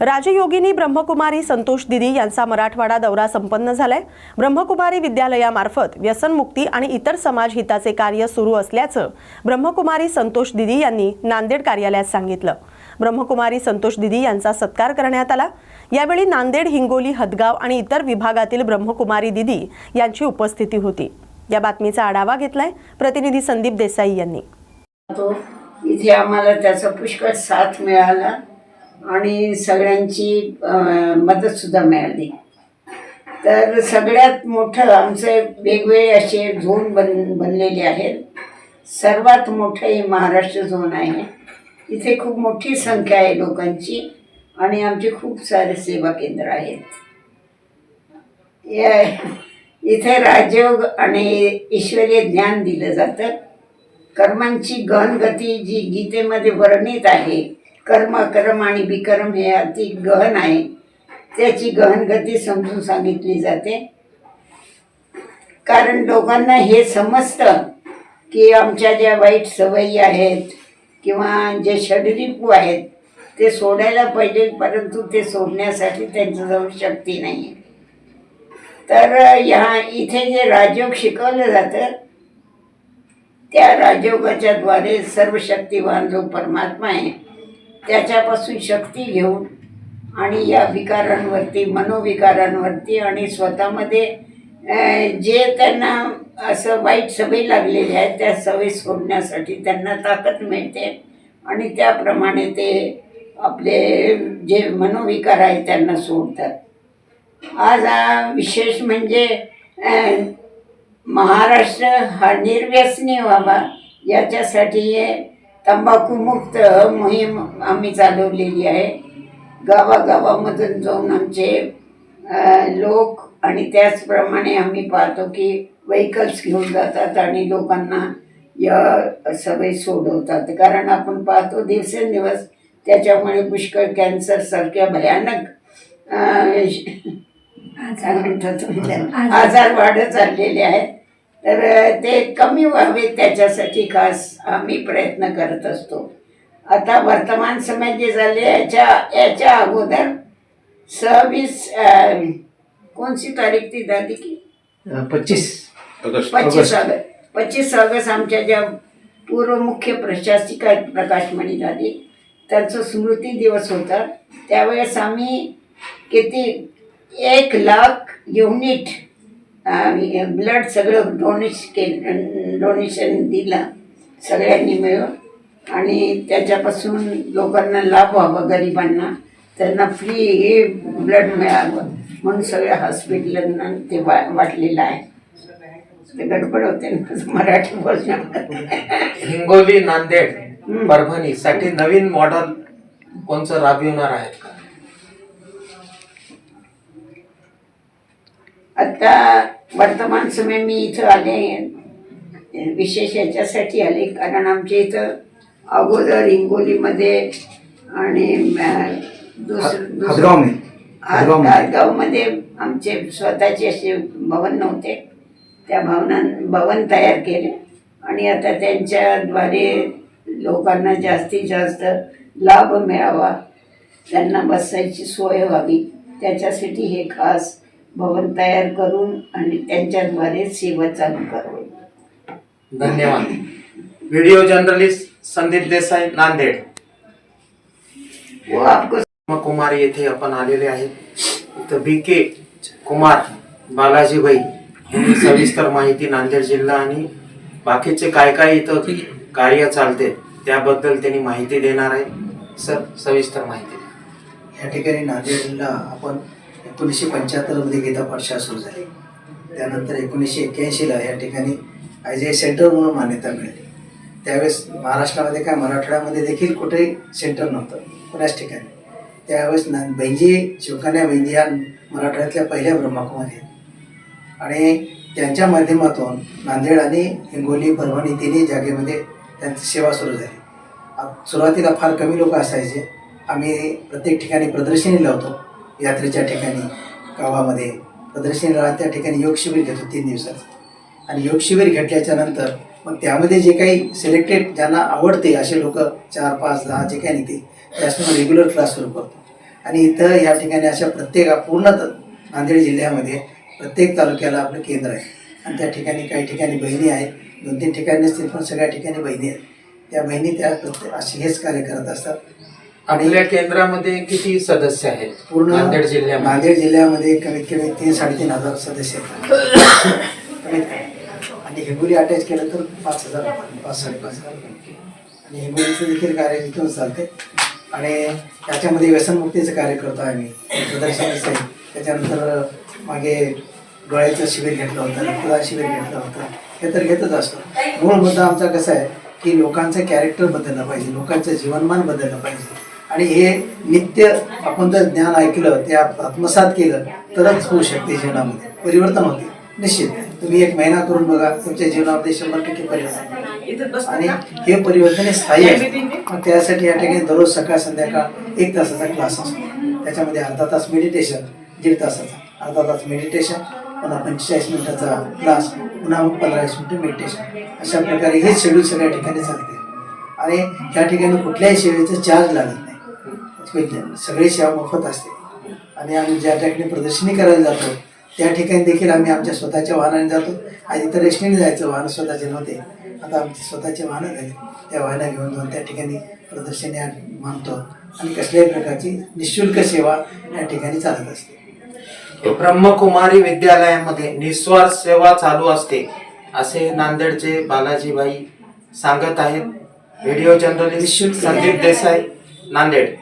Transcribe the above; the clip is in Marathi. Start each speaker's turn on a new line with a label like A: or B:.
A: राजयोगिनी ब्रह्मकुमारी संतोष दिदी यांचा मराठवाडा दौरा संपन्न झालाय. ब्रह्मकुमारी विद्यालयामार्फत व्यसनमुक्ती आणि इतर समाज हिताचे कार्य सुरू असल्याचं ब्रह्मकुमारी संतोष दिदी यांनी नांदेड कार्यालयात सांगितलं. ब्रह्मकुमारी संतोष दिदी यांचा सत्कार करण्यात आला. यावेळी नांदेड हिंगोली हदगाव आणि इतर विभागातील ब्रह्मकुमारी दिदी यांची उपस्थिती होती. या बातमीचा आढावा घेतलाय प्रतिनिधी संदीप देसाई यांनी.
B: इथे आम्हाला त्याचा पुष्कळ साथ मिळाला. आणि सगळ्यांची मदतसुद्धा मिळाली. तर सगळ्यात मोठं आमचे वेगवेगळे असे झोन बन बनलेले आहेत. सर्वात मोठं हे महाराष्ट्र झोन आहे. इथे खूप मोठी संख्या आहे लोकांची आणि आमचे खूप सारे सेवा केंद्र आहेत. या- इथे राजयोग आणि ईश्वरीय ज्ञान दिलं जातं. कर्मांची गहनगती जी गीतेमध्ये वर्णित आहे कर्म कर्म आणि विकर्म हे अति गहन आहे. त्याची गहन गती समजून सांगितली जाते. कारण लोकांना हे समजतं की आमच्या ज्या वाईट सवयी आहेत किंवा जे षडरिपू आहेत ते सोडायला पाहिजे परंतु ते सोडण्यासाठी त्यांच्याजवळ शक्ती नाही. तर ह्या इथे जे राजयोग शिकवलं जातं त्या राजयोगाच्या द्वारे सर्व शक्तिवान जो परमात्मा आहे त्याच्यापासून शक्ती घेऊन आणि या विकारांवरती मनोविकारांवरती आणि स्वतःमध्ये जे त्यांना असं वाईट सवयी लागलेली आहे त्या सवयी सोडण्यासाठी त्यांना ताकद मिळते. आणि त्याप्रमाणे ते आपले जे मनोविकार आहेत त्यांना सोडतात. आज हा विशेष म्हणजे महाराष्ट्र हा निर्व्यसनी व्हावा याच्यासाठी हे तंबाखूमुक्त मोहीम आम्ही चालवलेली आहे. गावागावामधून जाऊन आमचे लोक आणि त्याचप्रमाणे आम्ही पाहतो की व्हेकल्स घेऊन जातात आणि लोकांना या सवयी सोडवतात. कारण आपण पाहतो दिवसेंदिवस त्याच्यामुळे पुष्कळ कॅन्सरसारख्या भयानक? आजार वाढत चाललेले आहेत. तर ते कमी व्हावेत त्याच्यासाठी खास आम्ही प्रयत्न करत असतो. आता वर्तमान समय जे झाले याच्या याच्या अगोदर सव्वीस कोणती तारीख ती दादी की?
C: पच्चीस.
B: पच्चीस ऑगस्ट. पच्चीस ऑगस्ट आमच्या ज्या पूर्व मुख्य प्रशासिका आहेत प्रकाशमणी दादी त्यांचा स्मृती दिवस होता. त्यावेळेस आम्ही किती एक लाख युनिट ब्लड सगळं डोनेश के डोनेशन दिलं सगळ्यांनी मिळून. आणि त्याच्यापासून लोकांना लाभ व्हावा गरिबांना. त्यांना फ्री हे ब्लड मिळावं. म्हणून सगळ्या हॉस्पिटलांना ते वा वाटलेलं आहे. ते गडबड होते ना मराठी बोलण्यामध्ये.
C: हिंगोली नांदेड परभणी साठी नवीन मॉडेल कोणचं राबविणार आहेत का
B: आता वर्तमान समय मी इथं आले विशेष याच्यासाठी आले कारण आमच्या इथं अगोदर हिंगोलीमध्ये आणि दुसरं गावमध्ये आमचे स्वतःचे असे भवन नव्हते. त्या भवनां भवन तयार केले. आणि आता त्यांच्याद्वारे लोकांना जास्तीत जास्त लाभ मिळावा. त्यांना बसायची सोय व्हावी. त्याच्यासाठी हे खास भवन तयार करून आणि त्यांच्याद्वारे सेवा चालू करावी.
C: धन्यवाद. Video journalist Sandeep Desai Nanded.
B: व आपको
C: कुमार येथे आपण आलेले आहेत. इथं बी के कुमार बालाजीबाई यांनी सविस्तर माहिती नांदेड जिल्हा आणि बाकीचे काय काय इथं कार्य चालते त्याबद्दल त्यांनी माहिती देणार आहे. सर सविस्तर माहिती.
D: या ठिकाणी नांदेड जिल्हा आपण एकोणीसशे पंच्याहत्तरमध्ये गीता पाठशाळा सुरू झाली. त्यानंतर एकोणीसशे एक्क्याऐंशीला या ठिकाणी आय जे सेंटर म्हणून मान्यता मिळाली. त्यावेळेस महाराष्ट्रामध्ये काय मराठवाड्यामध्ये देखील कुठेही सेंटर नव्हतं कुणाच ठिकाणी. त्यावेळेस ना बैंजी शिवकन्या बैंजी या मराठवाड्यातल्या पहिल्या ब्रह्मकुमारी आहेत. आणि त्यांच्या माध्यमातून नांदेड आणि हिंगोली परभणी तिन्ही जागेमध्ये त्यांची सेवा सुरू झाली. सुरुवातीला फार कमी लोक असायचे. आम्ही प्रत्येक ठिकाणी प्रदर्शनी लावतो. यात्रेच्या ठिकाणी गावामध्ये प्रदर्शनी राहत त्या ठिकाणी योग शिबिर घेतो तीन दिवसाचं आणि योग शिबिर घेतल्याच्या नंतर मग त्यामध्ये जे काही सिलेक्टेड ज्यांना आवडते असे लोक चार पाच दहा जे काही निघतील त्यासमोर रेग्युलर क्लास सुरू करतो. आणि इथं या ठिकाणी अशा प्रत्येक पूर्ण नांदेड जिल्ह्यामध्ये प्रत्येक तालुक्याला आपलं केंद्र आहे. आणि त्या ठिकाणी काही ठिकाणी बहिणी आहेत दोन तीन ठिकाणी असतील पण सगळ्या ठिकाणी बहिणी आहेत. त्या बहिणी त्या प्रत्येक असे हेच कार्य करत असतात.
C: आपल्या केंद्रामध्ये किती सदस्य आहेत?
D: पूर्ण
C: नांदेड जिल्ह्यामध्ये.
D: नांदेड जिल्ह्यामध्ये कमीत कमी तीन साडेतीन हजार सदस्य आहेत. कमीत कमी. आणि हिंगोली अटॅच केलं तर पाच हजार पाच साडेपाच हजार आणि हिंगोलीचं देखील कार्य तिथून चालते आणि त्याच्यामध्ये व्यसनमुक्तीचं कार्य करतो आम्ही. प्रदर्शनाचं आहे त्याच्यानंतर मागे डोळ्याचं शिबिर घेतलं होतं रक्तदान शिबिर घेतलं होतं. हे तर घेतच असतो. मूळ मुद्दा आमचा कसा आहे की लोकांचं कॅरेक्टर बदललं पाहिजे लोकांचं जीवनमान बदललं पाहिजे. आणि हे नित्य आपण जर ज्ञान ऐकलं ते आत्मसात केलं तरच होऊ शकते जीवनामध्ये. परिवर्तन होते. निश्चित. तुम्ही एक महिना करून बघा तुमच्या जीवनामध्ये शंभर टक्के परिवर्तन आणि हे परिवर्तन हे स्थायी आहे. मग त्यासाठी या ठिकाणी दररोज सकाळ संध्याकाळ एक तासाचा क्लास असतो. त्याच्यामध्ये अर्धा तास मेडिटेशन दीड तासाचा. अर्धा तास मेडिटेशन पुन्हा पंचेचाळीस मिनिटाचा क्लास पुन्हा मग पंधरा वीस मिनिटं मेडिटेशन अशा प्रकारे हे शेड्यूल सगळ्या ठिकाणी चालते. आणि या ठिकाणी कुठल्याही सेवेचं चार्ज लागत नाही सगळी सेवा मोफत असते. आणि आम्ही ज्या ठिकाणी प्रदर्शनी करायला जातो त्या ठिकाणी देखील आम्ही आमच्या स्वतःच्या वाहनाने जातो. आधी तर एसटीने जायचं वाहन स्वतःचे नव्हते. आता आमचे स्वतःचे वाहनं झाले त्या वाहनं घेऊन जाऊन त्या ठिकाणी प्रदर्शनी मानतो. आणि कसल्याही प्रकारची निशुल्क सेवा या ठिकाणी चालत असते.
C: ब्रह्मकुमारी विद्यालयामध्ये निस्वार्थ सेवा चालू असते असे नांदेडचे बालाजीबाई सांगत आहेत. Video journalist Sandeep Desai Nanded.